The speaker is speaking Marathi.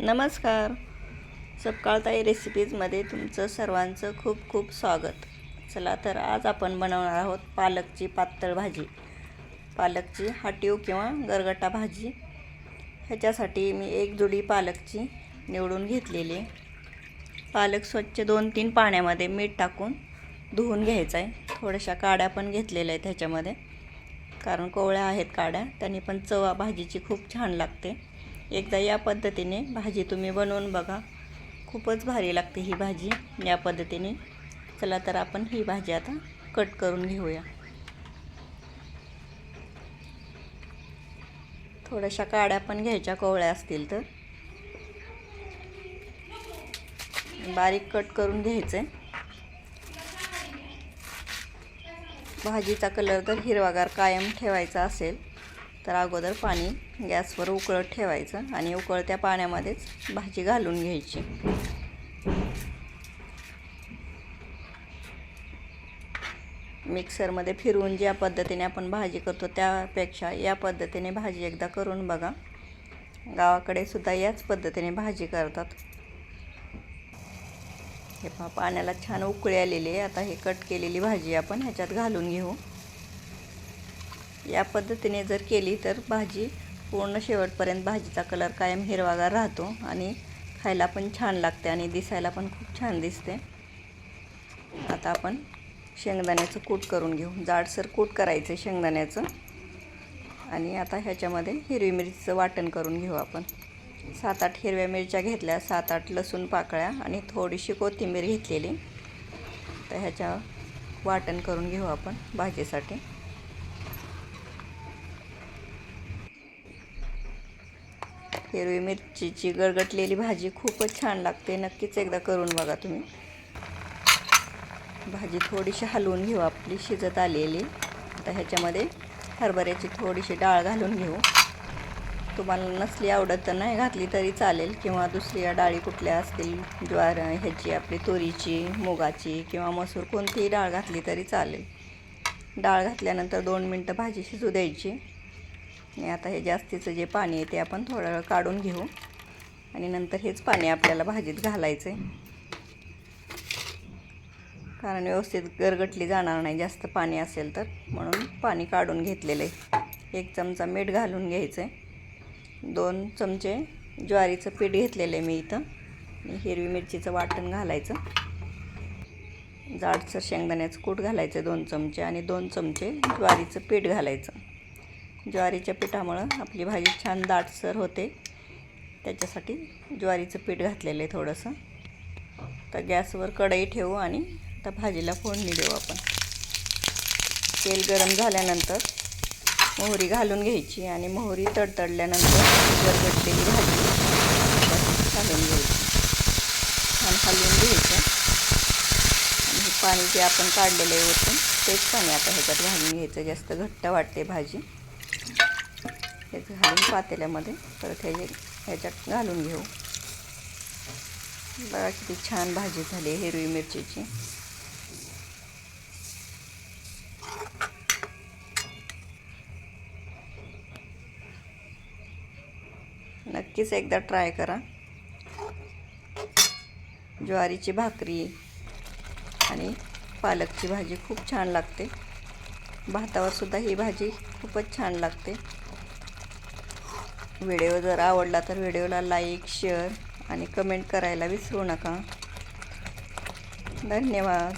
नमस्कार. सपकाळताई रेसिपीजमध्ये तुमचं सर्वांचं खूप खूप स्वागत. चला तर आज आपण बनवणार आहोत पालकची पातळ भाजी. पालकची हाटीव किंवा गरगटा भाजी. ह्याच्यासाठी मी एक जुडी पालकची निवडून घेतलेली आहे. पालक स्वच्छ दोन तीन पाण्यामध्ये मीठ टाकून धुवून घ्यायचं आहे थोड्याशा काड्या पण घेतलेल्या आहेत ह्याच्यामध्ये. कारण कोवळ्या आहेत काड्या त्यांनी पण चव भाजीची खूप छान लागते. एकदा या पद्धतीने भाजी तुम्ही बनवून बघा. खूपच भारी लागते ही भाजी या पद्धतीने. चला तर आपण ही भाजी आता कट करून घेऊया. थोड्याशा काड्या पण घ्यायच्या कोवळ्या असतील तर. बारीक कट करून घ्यायचे. भाजीचा कलर तर हिरवागार कायम ठेवायचा असेल. तर अगोदर पाणी गॅसवर उकळत ठेवायचं आणि उकळत्या पाण्यामध्येच भाजी घालून घ्यायची. मिक्सरमध्ये फिरवून ज्या पद्धतीने आपण भाजी करतो त्यापेक्षा या पद्धतीने भाजी एकदा करून बघा. गावाकडे सुद्धा याच पद्धतीने भाजी करतात. हे पहा पाण्याला छान उकळी आलेली आहे. आता हे कट केलेली भाजी आपण ह्याच्यात घालून घेऊ. या पद्धतीने जर केली तर भाजी पूर्ण शेवटपर्यंत भाजीचा कलर कायम हिरवागार राहतो आणि खायला पण छान लागते आणि दिसायला पण खूप छान दिसते. आता आपण शेंगदाण्याचं कूट करून घेऊ. जाडसर कूट करायचं शेंगदाण्याचं. आणि आता ह्याच्यामध्ये हिरवी मिरचीचं वाटण करून घेऊ आपण. सात आठ हिरव्या मिरच्या घेतल्या सात आठ लसूण पाकळ्या आणि थोडीशी कोथिंबीर घेतलेली. तर ह्याच्या वाटण करून घेऊ आपण भाजीसाठी. हिरवी मिरचीची गळगटलेली भाजी खूपच छान लागते. नक्कीच एकदा करून बघा तुम्ही. भाजी थोडीशी हलवून घेऊ. आपली शिजत आलेली. आता ह्याच्यामध्ये हरभऱ्याची थोडीशी डाळ घालून घेऊ. तुम्हाला नसली आवडत तर नाही घातली तरी चालेल किंवा दुसरी डाळी कुठल्या असतील ज्वार ह्याची आपली तुरीची मुगाची किंवा मसूर कोणतीही डाळ घातली तरी चालेल. डाळ घातल्यानंतर दोन मिनटं भाजी शिजू द्यायची. आणि आता हे जास्तीचं जे पाणी आहे ते आपण थोडं वेळ काढून घेऊ. आणि नंतर हेच पाणी आपल्याला भाजीत घालायचं आहे कारण व्यवस्थित गरगटली जाणार नाही जास्त पाणी असेल तर. म्हणून पाणी काढून घेतलेलं आहे. एक चमचा मीठ घालून घ्यायचं आहे दोन चमचे ज्वारीचं पीठ घेतलेलं आहे मी इथं. हिरवी मिरचीचं वाटण घालायचं. जाडसर शेंगदाण्याचं कूट घालायचं दोन चमचे आणि दोन चमचे ज्वारीचं पीठ घालायचं. ज्वारीच्या पिठामुळं. आपली भाजी छान दाटसर होते. त्याच्यासाठी ज्वारीचं पीठ घातलेलं आहे थोडंसं. तर गॅसवर कढई ठेवू आणि आता भाजीला फोडणी देऊ आपण. तेल गरम झाल्यानंतर मोहरी घालून घ्यायची आणि मोहरी तडतडल्यानंतर गरगटलेली भाजी घालून घ्यायची. छान हलवून घ्यायचं. आणि हे पाणी जे आपण काढलेलं आहे होतं तेच पाणी आता ह्याच्यात घालून घ्यायचं. जास्त घट्ट वाटते भाजी. हे घालून पातेल्यामध्ये. परत ह्याचे ह्याच्यात घालून घेऊ. बघा किती छान भाजी झाली हिरवी मिरचीची. नक्कीच एकदा ट्राय करा. ज्वारीची भाकरी आणि पालकची भाजी खूप छान लागते. भातावरसुद्धा ही भाजी खूपच छान लागते. व्हिडिओ जर आवडला तर व्हिडिओला लाईक शेअर आणि कमेंट करायला विसरू नका. धन्यवाद.